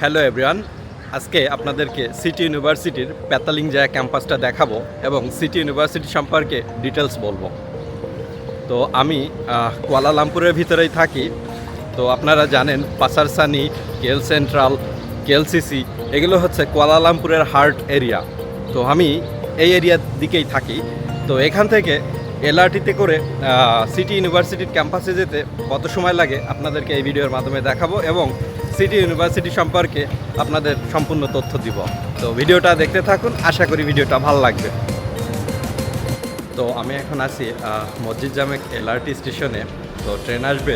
Hello everyone, আজকে আপনাদেরকে city ইউনিভার্সিটির প্যাতালিং জায়গা ক্যাম্পাসটা দেখাবো এবং সিটি ইউনিভার্সিটি সম্পর্কে ডিটেলস বলব। তো আমি কুয়ালালামপুরের ভিতরেই থাকি। তো আপনারা জানেন, পাসারসানি, কেল সেন্ট্রাল কেলসিসি এগুলো হচ্ছে কুয়ালালামপুরের হার্ট এরিয়া। তো আমি এই এরিয়ার দিকেই থাকি। তো এখান থেকে এলআরটিতে করে সিটি ইউনিভার্সিটির ক্যাম্পাসে যেতে কত সময় লাগে আপনাদেরকে এই ভিডিওর মাধ্যমে দেখাবো এবং সিটি ইউনিভার্সিটি সম্পর্কে আপনাদের সম্পূর্ণ তথ্য দিব। তো ভিডিওটা দেখতে থাকুন, আশা করি ভিডিওটা ভালো লাগবে। তো আমি এখন আছি মসজিদ জামেক এলআরটি স্টেশনে। তো ট্রেন আসবে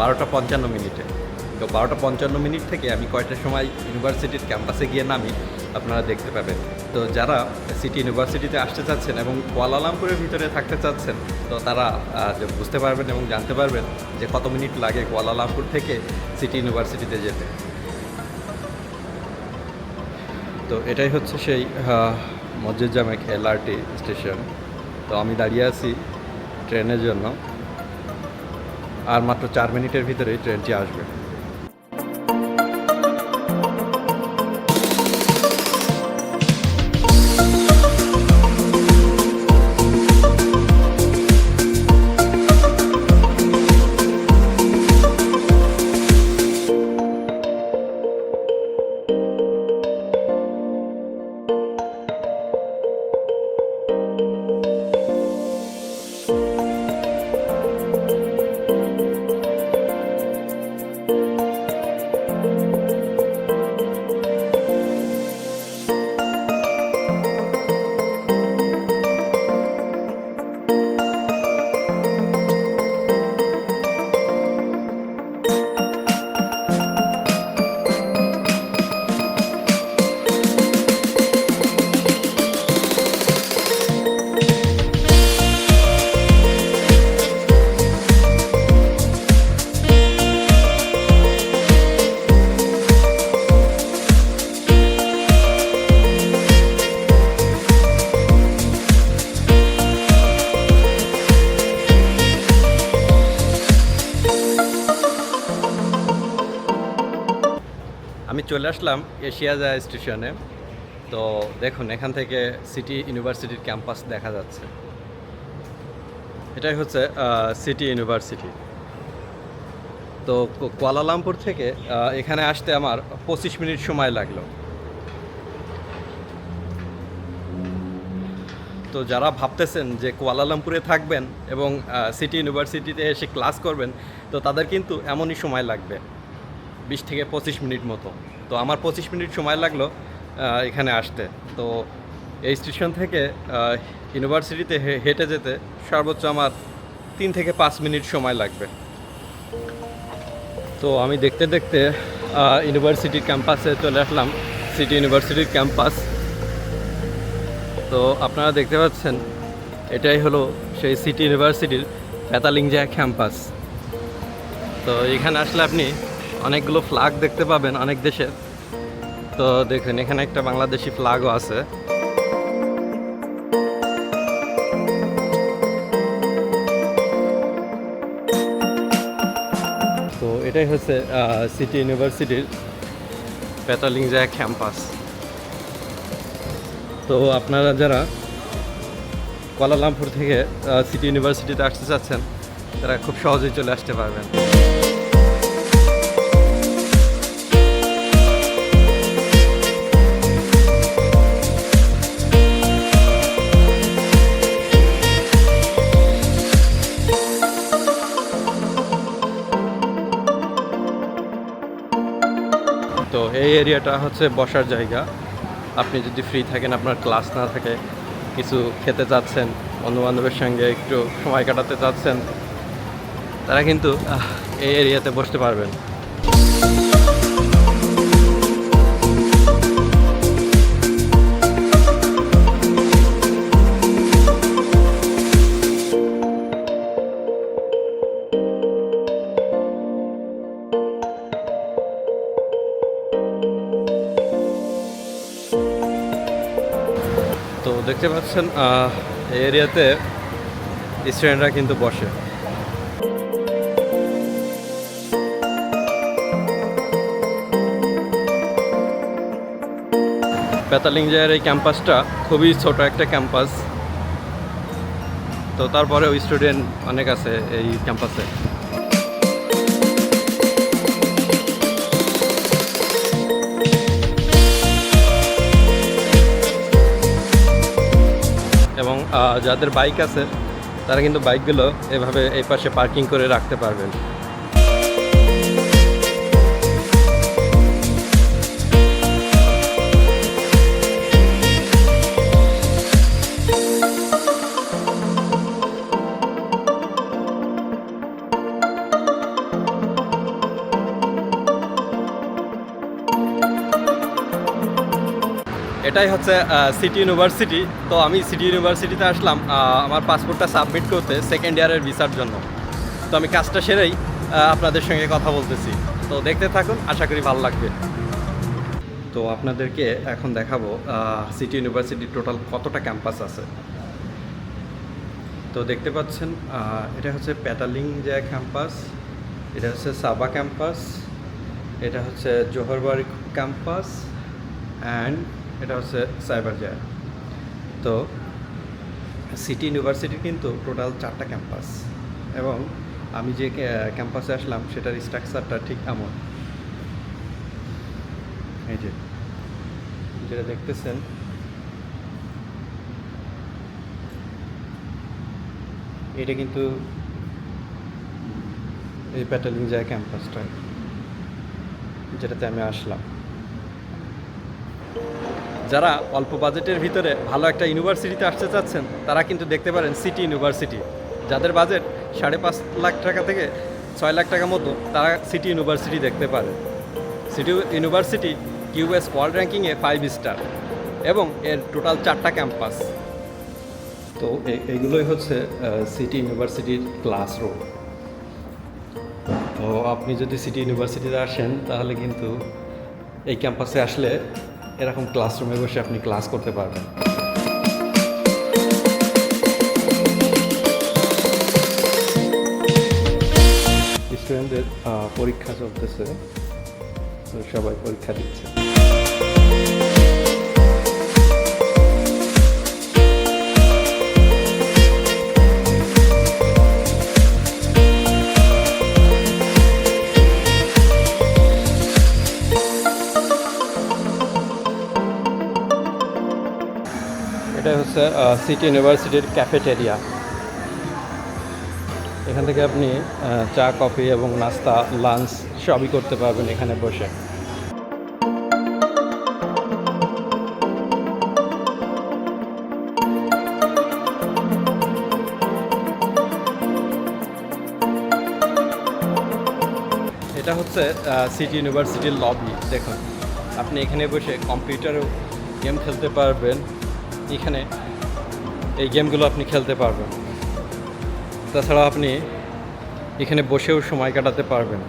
বারোটা পঞ্চান্ন মিনিটে। তো বারোটা পঞ্চান্ন মিনিট থেকে আমি কয়টার সময় ইউনিভার্সিটির ক্যাম্পাসে গিয়ে নামি, আপনারা দেখতে পাবেন। তো যারা সিটি ইউনিভার্সিটিতে আসতে চাচ্ছেন এবং কুয়ালালামপুরের ভিতরে থাকতে চাচ্ছেন, তো তারা বুঝতে পারবেন এবং জানতে পারবেন যে কত মিনিট লাগে কুয়ালালামপুর থেকে সিটি ইউনিভার্সিটিতে যেতে। তো এটাই হচ্ছে সেই মসজিদ জামেক এলআরটি স্টেশন। তো আমি দাঁড়িয়ে আছি ট্রেনের জন্য। আর মাত্র চার মিনিটের ভিতরেই ট্রেনটি আসবে। চলে আসলাম এশিয়াজা স্টেশনে। তো দেখুন, এখান থেকে সিটি ইউনিভার্সিটির ক্যাম্পাস দেখা যাচ্ছে। এটাই হচ্ছে সিটি ইউনিভার্সিটি। তো কুয়ালালামপুর থেকে এখানে আসতে আমার পঁচিশ মিনিট সময় লাগল। তো যারা ভাবতেছেন যে কুয়ালালামপুরে থাকবেন এবং সিটি ইউনিভার্সিটিতে এসে ক্লাস করবেন, তো তাদের কিন্তু এমনই সময় লাগবে। বিশ থেকে পঁচিশ মিনিট মতো। তো আমার পঁচিশ মিনিট সময় লাগল এখানে আসতে। তো এই স্টেশন থেকে ইউনিভার্সিটিতে হেঁটে যেতে সর্বোচ্চ আমার তিন থেকে পাঁচ মিনিট সময় লাগবে। তো আমি দেখতে দেখতে ইউনিভার্সিটির ক্যাম্পাসে চলে আসলাম, সিটি ইউনিভার্সিটির ক্যাম্পাস। তো আপনারা দেখতে পাচ্ছেন, এটাই হলো সেই সিটি ইউনিভার্সিটির প্যাতালিংজা ক্যাম্পাস। তো এখানে আসলে আপনি অনেকগুলো ফ্ল্যাগ দেখতে পাবেন অনেক দেশের তো দেখুন, এখানে একটা বাংলাদেশি ফ্ল্যাগও আছে। তো এটাই হচ্ছে সিটি ইউনিভার্সিটির প্যাটালিংজা ক্যাম্পাস তো আপনারা যারা কুয়ালালামপুর থেকে সিটি ইউনিভার্সিটিতে আসতে চাচ্ছেন, তারা খুব সহজেই চলে আসতে পারবেন। তো এই এরিয়াটা হচ্ছে বসার জায়গা। আপনি যদি ফ্রি থাকেন, আপনার ক্লাস না থাকে, কিছু খেতে চাচ্ছেন, বন্ধুবান্ধবের সঙ্গে একটু সময় কাটাতে চাচ্ছেন, তারা কিন্তু এই এরিয়াতে বসতে পারবেন। পাচ্ছেন এই এরিয়াতে স্টুডেন্টরা কিন্তু বসে। পেতালিংজায়ের এই ক্যাম্পাসটা খুবই ছোট একটা ক্যাম্পাস। তো তারপরেও স্টুডেন্ট অনেক আছে এই ক্যাম্পাসে। এবং যাদের বাইক আছে তারা কিন্তু বাইকগুলো এভাবে এই পাশে পার্কিং করে রাখতে পারবেন। এটাই হচ্ছে সিটি ইউনিভার্সিটি তো আমি সিটি ইউনিভার্সিটিতে আসলাম আমার পাসপোর্টটা সাবমিট করতে সেকেন্ড ইয়ারের ভিসার জন্য। তো আমি কাজটা সেরেই আপনাদের সঙ্গে কথা বলতেছি। তো দেখতে থাকুন, আশা করি ভালো লাগবে। তো আপনাদেরকে এখন দেখাবো সিটি ইউনিভার্সিটির টোটাল কতটা ক্যাম্পাস আছে। তো দেখতে পাচ্ছেন এটা হচ্ছে প্যাটালিং যে ক্যাম্পাস এটা হচ্ছে সাবা ক্যাম্পাস এটা হচ্ছে জোহরবাড়ি ক্যাম্পাস অ্যান্ড এটা হচ্ছে সাইবার জায়া তো সিটি ইউনিভার্সিটির কিন্তু টোটাল চারটা ক্যাম্পাস এবং আমি যে ক্যাম্পাসে আসলাম সেটার স্ট্রাকচারটা ঠিক এমন। এই যে, যেটা দেখতেছেন, এটা কিন্তু এই প্যাটালিং যায় ক্যাম্পাসটা যেটাতে আমি আসলাম। যারা অল্প বাজেটের ভিতরে ভালো একটা ইউনিভার্সিটিতে আসতে চাচ্ছেন, তারা কিন্তু দেখতে পারেন সিটি ইউনিভার্সিটি। যাদের বাজেট সাড়ে পাঁচ লাখ টাকা থেকে ছয় লাখ টাকা মতো, তারা সিটি ইউনিভার্সিটি দেখতে পারে। সিটি ইউনিভার্সিটি কিউএস ওয়ার্ল্ড র্যাঙ্কিংয়ে ফাইভ স্টার এবং এর টোটাল চারটা ক্যাম্পাস। তো এগুলোই হচ্ছে সিটি ইউনিভার্সিটির ক্লাসরুম তো আপনি যদি সিটি ইউনিভার্সিটিতে আসেন, তাহলে কিন্তু এই ক্যাম্পাসে আসলে এরকম ক্লাসরুমে বসে আপনি ক্লাস করতে পারবেন। স্টুডেন্টদের পরীক্ষা চলতেছে সবাই পরীক্ষা দিচ্ছে। এটা হচ্ছে সিটি ইউনিভার্সিটির ক্যাফেটেরিয়া এখান থেকে আপনি চা কফি এবং নাস্তা লাঞ্চ সবই করতে পারবেন এখানে বসে। এটা হচ্ছে সিটি ইউনিভার্সিটির লবি দেখুন। আপনি এখানে বসে কম্পিউটারেও গেম খেলতে পারবেন। এখানে এই গেমগুলো আপনি খেলতে পারবেন। তাছাড়া আপনি এখানে বসেও সময় কাটাতে পারবেন।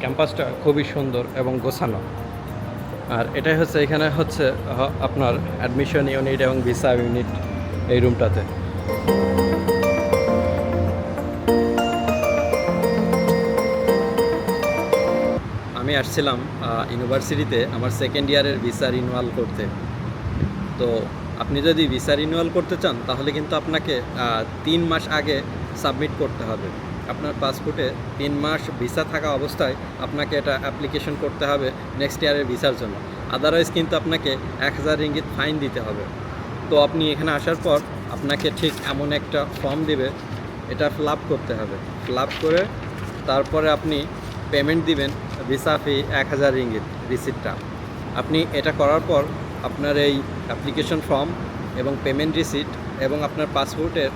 ক্যাম্পাসটা খুবই সুন্দর এবং গোছানো। আর এটাই হচ্ছে, এখানে হচ্ছে আপনার অ্যাডমিশন ইউনিট এবং ভিসা ইউনিট এই রুমটাতে আমি আসছিলাম ইউনিভার্সিটিতে আমার সেকেন্ড ইয়ারের ভিসা রিনিউয়াল করতে। তো আপনি যদি ভিসা রিনিউয়াল করতে চান, তাহলে কিন্তু আপনাকে তিন মাস আগে সাবমিট করতে হবে। আপনার পাসপোর্টে তিন মাস ভিসা থাকা অবস্থায় আপনাকে এটা অ্যাপ্লিকেশন করতে হবে নেক্সট ইয়ারের ভিসার জন্য। আদারওয়াইজ কিন্তু আপনাকে এক হাজার রিঙ্গিত ফাইন দিতে হবে। তো আপনি এখানে আসার পর আপনাকে ঠিক এমন একটা ফর্ম দিবে, এটা ফিল করতে হবে। ফিল করে তারপরে আপনি পেমেন্ট দিবেন ভিসা ফি এক হাজার রিঙ্গিত রিসিপ্টটা আপনি এটা করার পর আপনার এই অ্যাপ্লিকেশন ফর্ম এবং পেমেন্ট রিসিট এবং আপনার পাসপোর্টের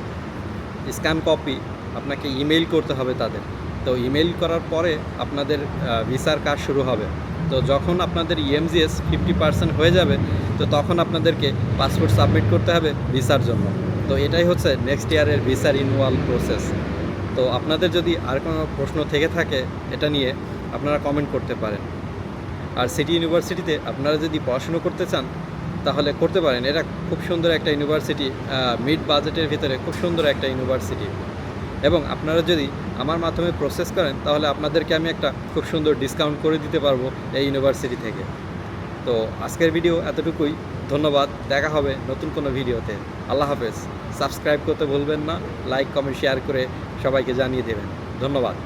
স্ক্যান কপি আপনাকে ইমেইল করতে হবে তাদের। তো ইমেইল করার পরে আপনাদের ভিসার কাজ শুরু হবে। তো যখন আপনাদের ইএমজিএস ফিফটি পার্সেন্ট হয়ে যাবে, তো তখন আপনাদেরকে পাসপোর্ট সাবমিট করতে হবে ভিসার জন্য। তো এটাই হচ্ছে নেক্সট ইয়ারের ভিসা রিনিউয়াল প্রসেস তো আপনাদের যদি আর কোনো প্রশ্ন থেকে থাকে, এটা নিয়ে আপনারা কমেন্ট করতে পারেন। আর সিটি ইউনিভার্সিটিতে আপনারা যদি পড়াশুনো করতে চান, তাহলে করতে পারেন। এটা খুব সুন্দর একটা ইউনিভার্সিটি মিড বাজেটের ভিতরে খুব সুন্দর একটা ইউনিভার্সিটি এবং আপনারা যদি আমার মাধ্যমে প্রসেস করেন, তাহলে আপনাদেরকে আমি একটা খুব সুন্দর ডিসকাউন্ট করে দিতে পারব এই ইউনিভার্সিটি থেকে। তো আজকের ভিডিও এতটুকুই। ধন্যবাদ। দেখা হবে নতুন কোনো ভিডিওতে আল্লাহ হাফেজ। সাবস্ক্রাইব করতে ভুলবেন না। লাইক কমেন্ট শেয়ার করে সবাইকে জানিয়ে দেবেন। ধন্যবাদ।